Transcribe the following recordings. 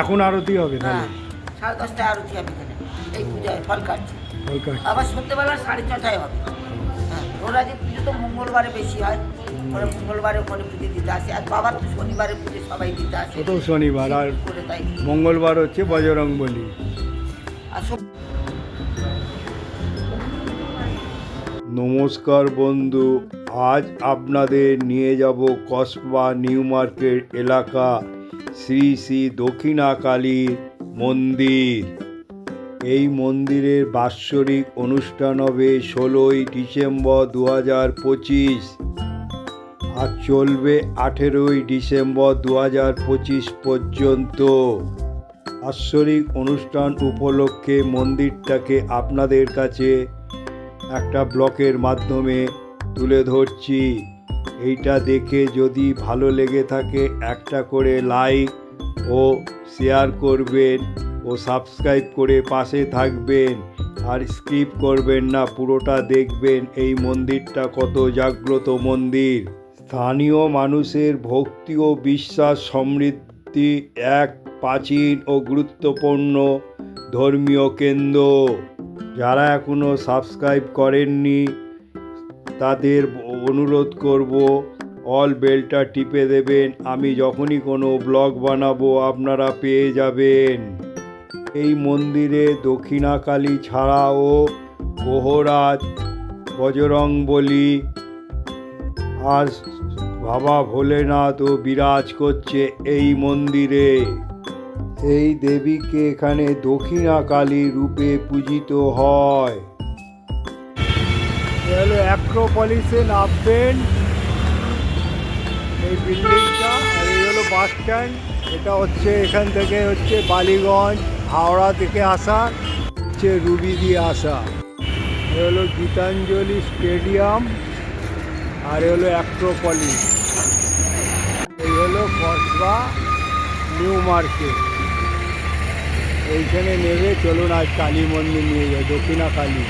এখন আরতি হবে হ্যাঁ তাহলে সাড়ে দশটায় আরতি হবে এই পূজায় ফল কাটছে ওয়েলকাম আবার সন্ধ্যেবেলা সাড়ে ছটায় হবে। হ্যাঁ ওরা যে পুজো তো মঙ্গলবারে বেশি হয়। ওরা মঙ্গলবারে ওখানে পুজো দিতে আসে। আর বাবার তো শনিবারে পুজো সবাই দিতে আসে। ওটাও শনিবার আর মঙ্গলবার হচ্ছে বজরং বলি। নমস্কার বন্ধু আজ আপনাদের নিয়ে যাব কসবা নিউ মার্কেট এলাকা। শ্রী শ্রী দক্ষিণা কালীর মন্দির। এই মন্দিরের বাৎসরিক অনুষ্ঠান হবে ষোলোই ডিসেম্বর দু হাজার পঁচিশ আর চলবে আঠেরোই ডিসেম্বর দু হাজার পঁচিশ পর্যন্ত। বাৎসরিক অনুষ্ঠান উপলক্ষে মন্দিরটাকে আপনাদের কাছে একটা ব্লকের মাধ্যমে তুলে ধরছি। এইটা দেখে যদি ভালো লেগে থাকে, একটা করে লাইক ও শেয়ার করবেন ও সাবস্ক্রাইব করে পাশে থাকবেন। আর স্কিপ করবেন না, পুরোটা দেখবেন। এই মন্দিরটা কত জাগ্রত মন্দির। স্থানীয় মানুষের ভক্তি ও বিশ্বাস সমৃদ্ধি এক প্রাচীন ও গুরুত্বপূর্ণ ধর্মীয় কেন্দ্র। যারা এখনও সাবস্ক্রাইব করেননি, তাদের অনুরোধ করব অল বেলটা টিপে দেবেন। আমি যখনই কোনো ব্লগ বানাবো, আপনারা পেয়ে যাবেন। এই মন্দিরে দক্ষিণাকালী ছাড়াও গোহরাজ বজরংবলী আর বাবা ভোলেনাথও বিরাজ করছে এই মন্দিরে। এই দেবীকে এখানে দক্ষিণাকালী রূপে পূজিত হয়। অ্যাক্রোপলিসে নামবেন। এই বিল্ডিংটা, আর এই হলো বাস স্ট্যান্ড। এটা হচ্ছে এখান থেকে হচ্ছে বালিগঞ্জ, হাওড়া থেকে আসা, হচ্ছে রুবি দিয়ে আসা। এ হলো গীতাঞ্জলি স্টেডিয়াম, আর এ হলো অ্যাক্রোপলিস এই হলো কসবা নিউ মার্কেট। এইখানে নেবে, চলুন আজ কালী মন্দির নিয়ে যায় দক্ষিণা কালী।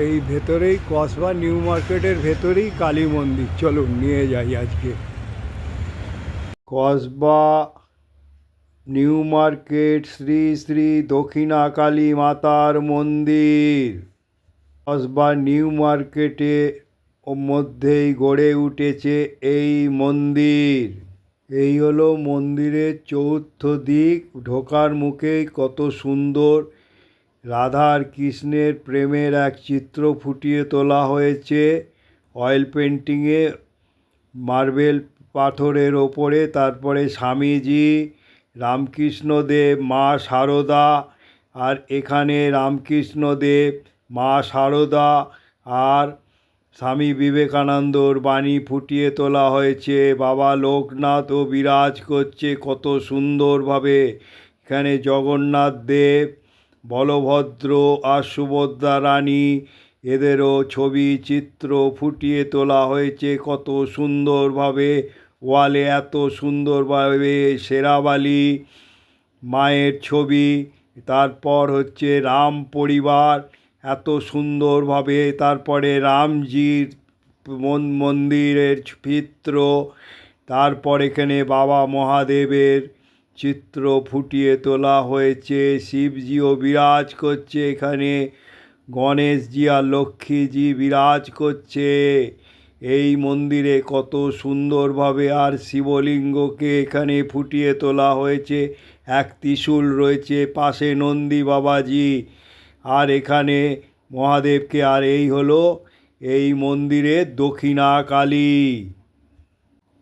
এই ভেতরেই কসবা নিউ মার্কেটের ভেতরেই কালী মন্দির। চলুন, নিয়ে যাই আজকে। কসবা নিউ মার্কেট, শ্রী শ্রী দক্ষিণা কালী মাতার মন্দির। কসবা নিউ মার্কেটে মধ্যেই গড়ে উঠেছে এই মন্দির। এই হলো মন্দিরের চৌথ দিক। ঢোকার মুখেই কত সুন্দর রাধার কৃষ্ণের প্রেমের এক চিত্র ফুটিয়ে তোলা হয়েছে। অয়েল পেন্টিংয়ে মার্বেল পাথরের ওপরে, তারপরে স্বামীজি, রামকৃষ্ণদেব, মা সারদা, আর এখানে রামকৃষ্ণদেব, মা সারদা আর স্বামী বিবেকানন্দর বাণী ফুটিয়ে তোলা হয়েছে। বাবা লোকনাথও বিরাজ করছে কত সুন্দরভাবে। এখানে জগন্নাথ দেব বলভদ্র আর সুভদ্রা রানী, এদেরও ছবি চিত্র ফুটিয়ে তোলা হয়েছে। কত সুন্দরভাবে, ওয়ালে এত সুন্দরভাবে সেরাবালি মায়ের ছবি। তারপর হচ্ছে রাম পরিবার, এত সুন্দরভাবে। তারপরে রামজির মন- মন্দিরের চিত্র। তারপর এখানে বাবা মহাদেবের চিত্র ফুটিয়ে তোলা হয়েছে। শিবজিও বিরাজ করছে এখানে। গণেশজি আর লক্ষ্মীজি বিরাজ করছে। এই মন্দিরে কত সুন্দরভাবে আর শিবলিঙ্গকে এখানে ফুটিয়ে তোলা হয়েছে। এক ত্রিশূল রয়েছে পাশে নন্দী বাবাজি। আর এখানে মহাদেবকে আর এই হলো এই মন্দিরের দক্ষিণা কালী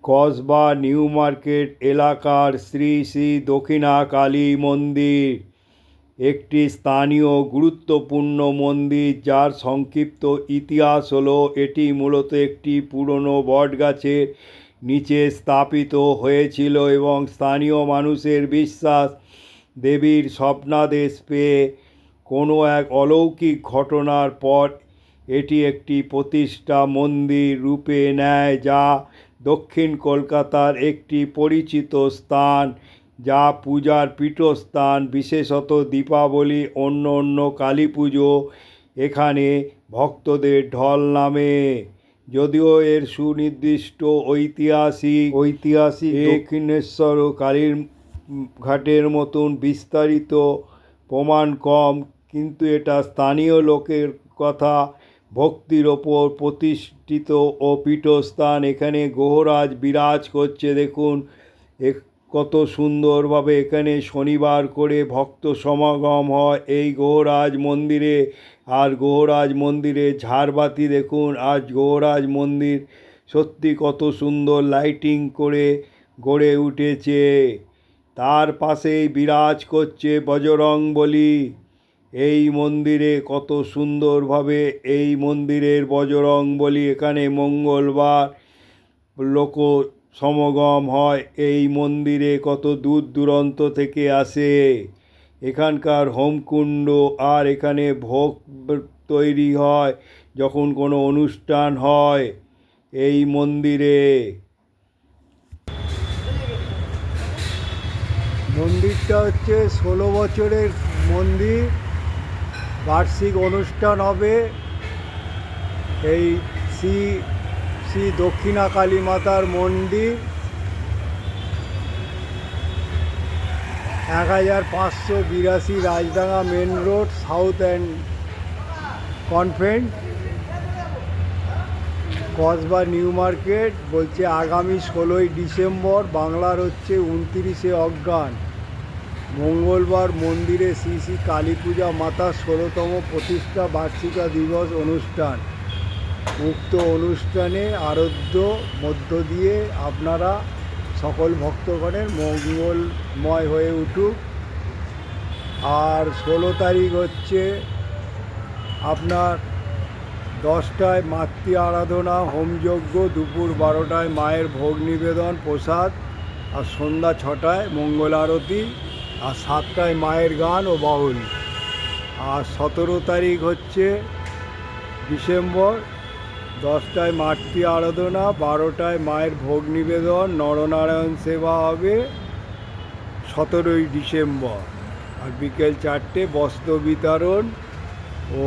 কসবা, নিউ মার্কেট, এলাকার শ্রী শ্রী দক্ষিণা কালী মন্দির। একটি স্থানীয় গুরুত্বপূর্ণ মন্দির, যার সংক্ষিপ্ত ইতিহাস হলো, এটি মূলত একটি পুরনো বটগাছের নিচে স্থাপিত হয়েছিল এবং স্থানীয় মানুষের বিশ্বাস দেবীর স্বপ্নাদেশ পেয়ে কোনো এক অলৌকিক ঘটনার পর এটি একটি প্রতিষ্ঠা মন্দির রূপে নেয়, যা দক্ষিণ কলকাতার একটি পরিচিত স্থান যা পূজার পীঠস্থান বিশেষত দীপাবলি অন্য অন্য কালী পুজো এখানে ভক্তদের ঢল নামে। যদিও এর সুনির্দিষ্ট ঐতিহাসিক ঐতিহাসিক দক্ষিণেশ্বর ও কালীর ঘাটের মতন বিস্তারিত প্রমাণ কম কিন্তু এটা স্থানীয় লোকের কথা ভক্তির ওপর প্রতিষ্ঠিত ও পীঠস্থান এখানে গোহরাজ বিরাজ করছে। দেখুন কত সুন্দরভাবে এখানে শনিবার করে ভক্ত সমাগম হয় এই গোহরাজ মন্দিরে। আর গোহরাজ মন্দিরে ঝাড়বাতি দেখুন, আজ গোহরাজ মন্দির সত্যি কত সুন্দর লাইটিং করে গড়ে উঠেছে। তার পাশেই বিরাজ করছে বজরং বলি এই মন্দিরে কত সুন্দরভাবে এই মন্দিরের বজরং বলি এখানে মঙ্গলবার লোক সমাগম হয়। এই মন্দিরে কত দূর দূরান্ত থেকে আসে। এখানকার হোমকুণ্ড আর এখানে ভোগ তৈরি হয় যখন কোনো অনুষ্ঠান হয় এই মন্দিরে। মন্দিরটা হচ্ছে ষোলো বছরের মন্দির। বার্ষিক অনুষ্ঠান হবে এই শ্রী শ্রী দক্ষিণা কালী মাতার মন্দির। এক হাজার পাঁচশো বিরাশি Rajdanga main road, south and convent. Kasba new market বলছে আগামী ষোলোই ডিসেম্বর, বাংলার হচ্ছে উনতিরিশে অজ্ঞান। মঙ্গলবার মন্দিরে শ্রী শ্রী কালী পূজা মাতার ষোলোতম প্রতিষ্ঠা বার্ষিকা দিবস অনুষ্ঠান। উক্ত অনুষ্ঠানে আরাধ্য মধ্য দিয়ে আপনারা সকল ভক্তগণের মঙ্গলময় হয়ে উঠুক। আর ষোলো তারিখ হচ্ছে আপনার দশটায় মাতৃ আরাধনা হোমযজ্ঞ দুপুর বারোটায় মায়ের ভোগ নিবেদন, প্রসাদ, আর সন্ধ্যা ছটায় মঙ্গল আরতি। আর সাতটায় মায়ের গান ও বাউল। আর সতেরো তারিখ হচ্ছে ডিসেম্বর, দশটায় মাতৃ আরাধনা, বারোটায় মায়ের ভোগ নিবেদন, নরনারায়ণ সেবা হবে সতেরোই ডিসেম্বর। আর বিকেল চারটে বস্ত্র বিতরণ ও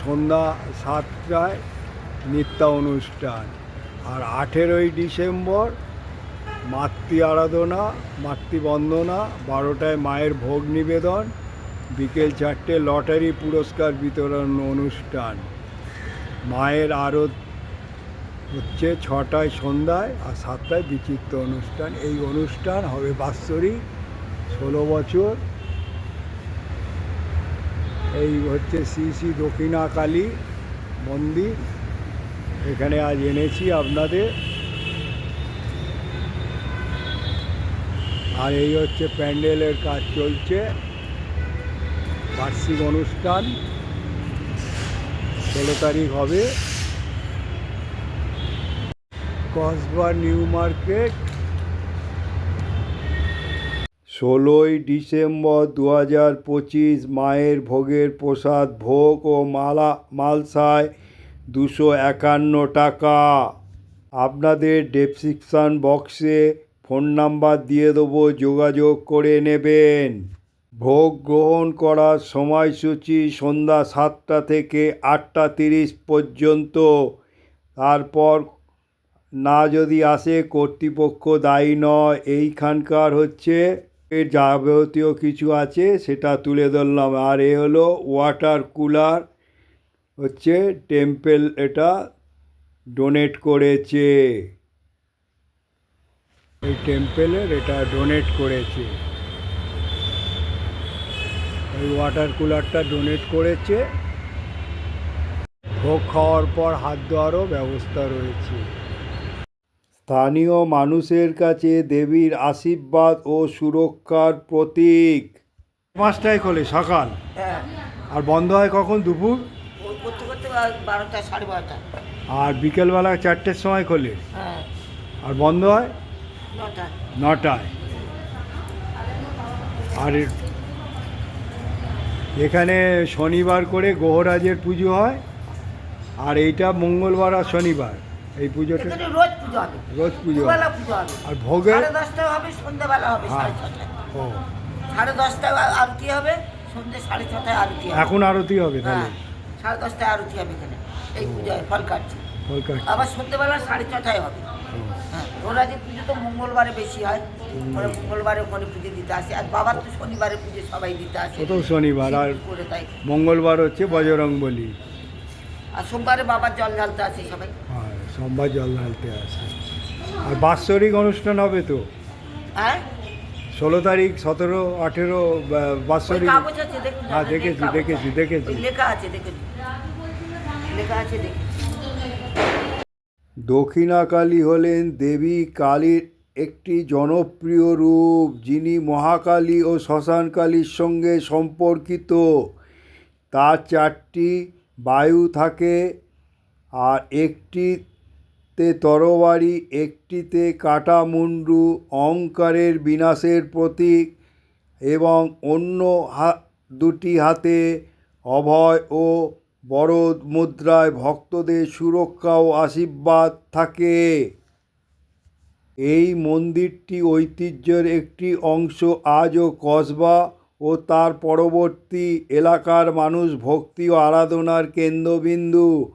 সন্ধ্যা সাতটায় নৃত্য অনুষ্ঠান আর আঠেরোই ডিসেম্বর মাতৃ আরাধনা মাতৃবন্দনা বারোটায় মায়ের ভোগ নিবেদন, বিকেল চারটে লটারি পুরস্কার বিতরণ অনুষ্ঠান। মায়ের আরত হচ্ছে ছটায় সন্ধ্যায় আর সাতটায় বিচিত্র অনুষ্ঠান। এই অনুষ্ঠান হবে বাৎসরিক, ষোলো বছর। এই হচ্ছে শ্রী শ্রী দক্ষিণাকালী মন্দির। এখানে আজ এনেছি আপনাদের। আর এই হচ্ছে প্যান্ডেলের কাজ চলছে। বার্ষিক অনুষ্ঠান। ষোলো তারিখ হবে। Kasba new market. ষোলোই ডিসেম্বর দু হাজার পঁচিশ, মায়ের ভোগের প্রসাদ, ভোগ ও মালা, মালসায় দুশো একান্ন টাকা। আপনাদের ডেসক্রিপশান বক্সে ফোন নাম্বার দিয়ে দেবো, যোগাযোগ করে নেবেন। ভোগ গ্রহণ করার সময়সূচি সন্ধ্যা সাতটা থেকে আটটা তিরিশ পর্যন্ত। তারপর না যদি আসে, কর্তৃপক্ষ দায়ী নয়। এইখানকার হচ্ছে এর যাবতীয় কিছু আছে, সেটা তুলে ধরলাম। আর এ হলো ওয়াটার কুলার, হচ্ছে টেম্পেল এটা ডোনেট করেছে। এই টেম্পেলের এটা ডোনেট করেছে। এই ওয়াটার কুলারটা ডোনেট করেছে। ভোগ খাওয়ার পর হাত ধোয়ারও ব্যবস্থা রয়েছে। স্থানীয় মানুষের কাছে দেবীর আশীর্বাদ ও সুরক্ষার প্রতীক। পাঁচটায় খোলে সকাল। হ্যাঁ। আর বন্ধ হয় কখন? দুপুর? বারোটা সাড়ে বারোটা। আর বিকেলবেলা চারটের সময় খোলে? হ্যাঁ। আর বন্ধ হয়? নটায়। আর এখানে শনিবার করে গ্রহরাজের পুজো হয় আর এইটা মঙ্গলবার আর শনিবার। এই পুজোটা রোজ পুজো হবে। রোজ পুজো হয়। আর দশটায় হবে সন্ধ্যাবেলা হবে হ্যাঁ। সাড়ে ছটায়। ও। সাড়ে দশটায় আরতি হবে সন্ধ্যে সাড়ে ছটায় আরতি হবে। এখন আরতি হবে হ্যাঁ তাহলে সাড়ে দশটায় আরতি হবে এখানে। এই পুজোয় ফল কাটছে। কলকাতা আবার সন্ধ্যেবেলা সাড়ে ছটায় হবে। হ্যাঁ যে পুজো তো মঙ্গলবারে বেশি হয় ওরা মঙ্গলবারে ওখানে পুজো দিতে আসে। আর বাবার তো শনিবারে পুজো সবাই দিতে আসে। তো শনিবার আর করে তাই। মঙ্গলবার হচ্ছে বজরং বলি। আর সোমবারে বাবার জল ঢালতে আসে সবাই। আর সোমবার জল ঢালতে আসে। আর বাৎসরিক অনুষ্ঠান হবে তো? হ্যাঁ? ষোলো তারিখ সতেরো আঠেরো বাৎসরিক। হ্যাঁ, দেখেছি, দেখেছি, দেখেছি। লেখা আছে দেখুন লেখা আছে দেখুন দক্ষিণাকালী হলেন দেবী কালীর একটি জনপ্রিয় রূপ, যিনি মহাকালী ও শ্মশানকালীর সঙ্গে সম্পর্কিত। তার চারটি বায়ু থাকে আর একটিতে তরবারি একটিতে কাটা মুন্ডু অহংকারের বিনাশের প্রতীক এবং অন্য হা, দুটি হাতে অভয় ও বরদ মুদ্রায় ভক্তদের সুরক্ষা ও আশীর্বাদ থাকে। এই মন্দিরটি ঐতিহ্যের একটি অংশ। আজও কসবা ও তার পরবর্তী এলাকার মানুষ ভক্তি ও আরাধনার কেন্দ্রবিন্দু।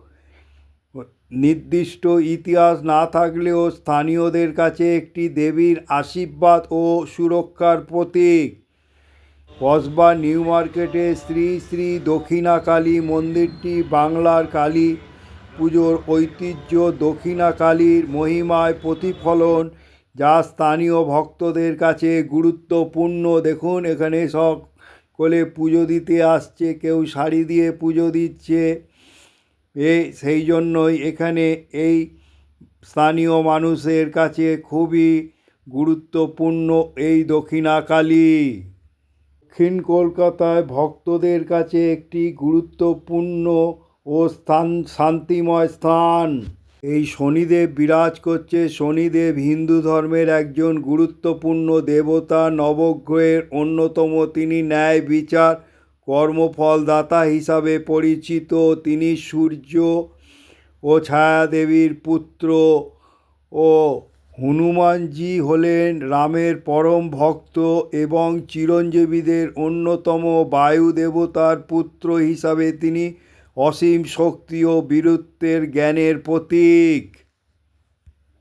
নির্দিষ্ট ইতিহাস না থাকলেও স্থানীয়দের কাছে একটি দেবীর আশীর্বাদ ও সুরক্ষার প্রতীক। কসবা নিউ মার্কেটে শ্রী শ্রী দক্ষিণা কালী মন্দিরটি বাংলার কালী পুজোর ঐতিহ্য দক্ষিণা কালীর মহিমায় প্রতিফলন, যা স্থানীয় ভক্তদের কাছে গুরুত্বপূর্ণ। দেখুন, এখানে সকলে পুজো দিতে আসছে, কেউ শাড়ি দিয়ে পুজো দিচ্ছে। এ, সেই জন্যই এখানে এই স্থানীয় মানুষের কাছে খুবই গুরুত্বপূর্ণ এই দক্ষিণাকালী। দক্ষিণ কলকাতায় ভক্তদের কাছে একটি গুরুত্বপূর্ণ ও স্থান, শান্তিময় স্থান। এই শনিদেব বিরাজ করছে। শনিদেব হিন্দু ধর্মের একজন গুরুত্বপূর্ণ দেবতা। নবগ্রহের অন্যতম তিনি ন্যায় বিচার কর্মফলদাতা হিসাবে পরিচিত। তিনি সূর্য ও ছায়াদেবীর পুত্র ও হনুমানজি হলেন রামের পরম ভক্ত এবং চিরঞ্জীবীদের অন্যতম বায়ু দেবতার পুত্র হিসাবে তিনি অসীম শক্তি ও বীরত্বের জ্ঞানের প্রতীক।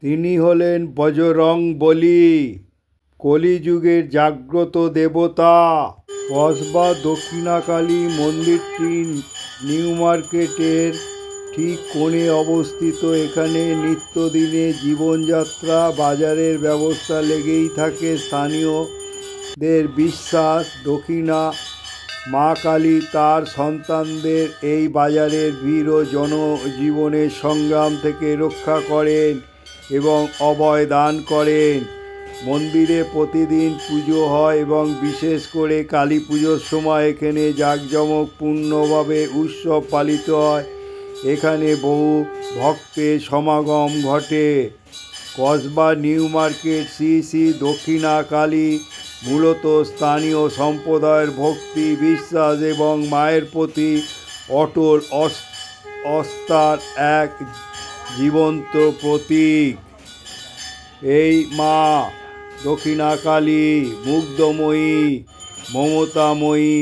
তিনি হলেন বজরং বলি, কলিযুগের জাগ্রত দেবতা। কসবা দক্ষিণাকালী মন্দিরটি নিউ মার্কেটের ঠিক কোণে অবস্থিত? এখানে নিত্যদিনে জীবনযাত্রা, বাজারের ব্যবস্থা লেগেই থাকে স্থানীয়দের বিশ্বাস। দক্ষিণা, মা কালী তার সন্তানদের এই বাজারের ভিড় ও জনজীবনের সংগ্রাম থেকে রক্ষা করেন এবং অভয় দান করেন। মন্দিরে প্রতিদিন পুজো হয় এবং বিশেষ করে কালী পুজোর সময় এখানে জাঁকজমকপূর্ণভাবে উৎসব পালিত হয়। এখানে বহু ভক্তের সমাগম ঘটে। কসবা, নিউ মার্কেট শ্রী শ্রী দক্ষিণা কালী মূলত স্থানীয় সম্প্রদায়ের ভক্তি, বিশ্বাস এবং মায়ের প্রতি অটল অস্তার এক জীবন্ত প্রতীক। এই মা দক্ষিণাকালী, মুগ্ধময়ী, মমতাময়ী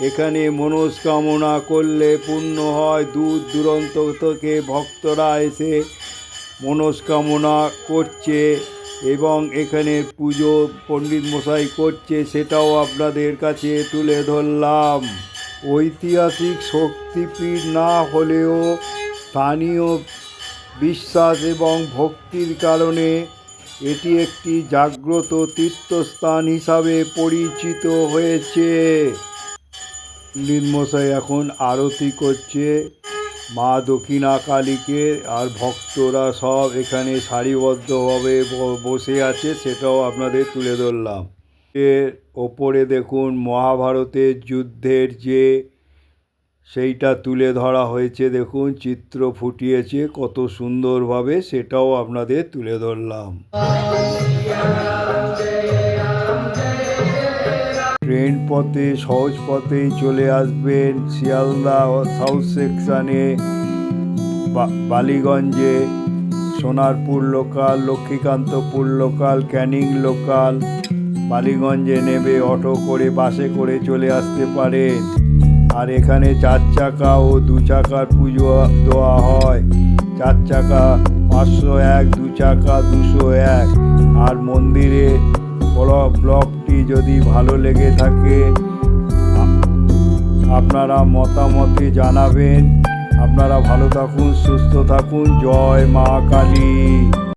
এখানে মনস্কামনা করলে পূর্ণ হয় দূর দূরান্ত থেকে ভক্তরা এসে মনস্কামনা করছে এবং এখানে পুজো পণ্ডিত মশাই করছে, সেটাও আপনাদের কাছে তুলে ধরলাম। ঐতিহাসিক শক্তিপীঠ না হলেও স্থানীয় বিশ্বাস এবং ভক্তির কারণে এটি একটি জাগ্রত তীর্থস্থান হিসাবে পরিচিত হয়েছে। পণ্ডিত মশাই এখন আরতি করছে। মা দক্ষিণা কালীকে আর ভক্তরা সব এখানে সারিবদ্ধভাবে বসে আছে, সেটাও আপনাদের তুলে ধরলাম। এর ওপরে দেখুন, মহাভারতের যুদ্ধের যে সেইটা তুলে ধরা হয়েছে, দেখুন, চিত্র ফুটিয়েছে, কত সুন্দরভাবে সেটাও আপনাদের তুলে ধরলাম। পথে, সহজ পথেই চলে আসবেন শিয়ালদা সাউথ সেকশানে বালিগঞ্জে, Sonarpur local Lakshmikantapur local Canning local বালিগঞ্জে নেবে অটো করে, বাসে করে চলে আসতে পারেন আর এখানে চার চাকা ও দু চাকার পুজো দেওয়া হয়। চার চাকা পাঁচশো এক, দু চাকা দুশো এক। আর মন্দিরে ব্লকটি যদি ভালো লেগে থাকে, আপনারা মতামতে জানাবেন। আপনারা ভালো থাকুন, সুস্থ থাকুন। জয় মা কালী।